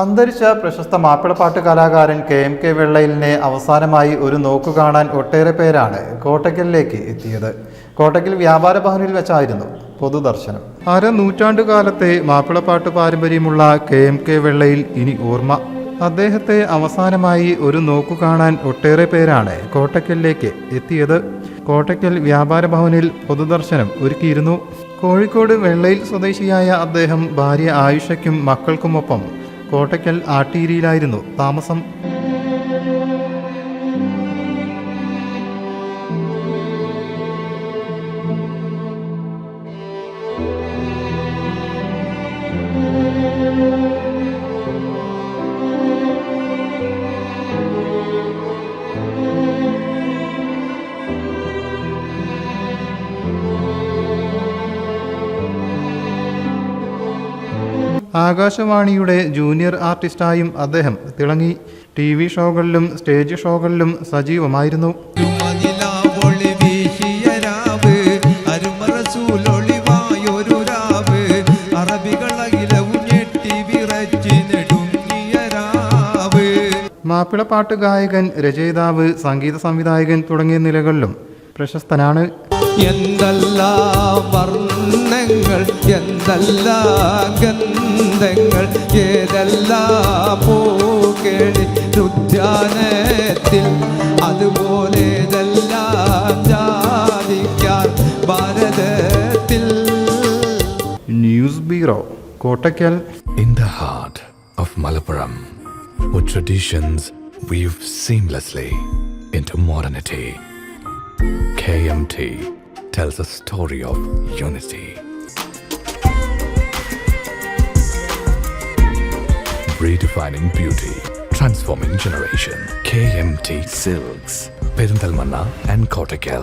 അന്തരിച്ച പ്രശസ്ത മാപ്പിളപ്പാട്ട് കലാകാരൻ കെ എം കെ വെള്ളയിലിനെ അവസാനമായി ഒരു നോക്കു കാണാൻ ഒട്ടേറെ പേരാണ് കോട്ടയ്ക്കലിലേക്ക് എത്തിയത്. കോട്ടക്കൽ വ്യാപാര ഭവനിൽ വെച്ചായിരുന്നു പൊതുദർശനം. അര നൂറ്റാണ്ടുകാലത്തെ മാപ്പിളപ്പാട്ട് പാരമ്പര്യമുള്ള കെ എം കെ വെള്ളയിൽ ഇനി ഓർമ്മ. അദ്ദേഹത്തെ അവസാനമായി ഒരു നോക്കു കാണാൻ ഒട്ടേറെ പേരാണ് കോട്ടയ്ക്കലിലേക്ക് എത്തിയത്. കോട്ടക്കൽ വ്യാപാര ഭവനിൽ പൊതുദർശനം ഒരുക്കിയിരുന്നു. കോഴിക്കോട് വെള്ളയിൽ സ്വദേശിയായ അദ്ദേഹം ഭാര്യ ആയുഷയ്ക്കും മക്കൾക്കുമൊപ്പം കോട്ടയ്ക്കൽ ആട്ടീരിയിലായിരുന്നു താമസം. ആകാശവാണിയുടെ ജൂനിയർ ആർട്ടിസ്റ്റായും അദ്ദേഹം തിളങ്ങി ടി വി ഷോകളിലും സ്റ്റേജ് ഷോകളിലും സജീവമായിരുന്നു. മാപ്പിളപ്പാട്ട് ഗായകൻ രചയിതാവ് സംഗീത സംവിധായകൻ തുടങ്ങിയ നിലകളിലും പ്രശസ്തനാണ്. എന്തെല്ലാം വർണങ്ങൾ എന്തെല്ലാം ഗന്ധങ്ങൾ ഏതെല്ലാം പൂക്കേടി ഉദ്യാനത്തിൽ അതുപോലെ ഇതെല്ലാം ജാതിക്കാൻ ഭാരതത്തിൽ news bureau Kottakkal In the heart of Malappuram where traditions weave seamlessly into modernity, KMT tells a story of unity. Redefining beauty, transforming generation. KMT Silks, Perinthalmanna and Kottakkal.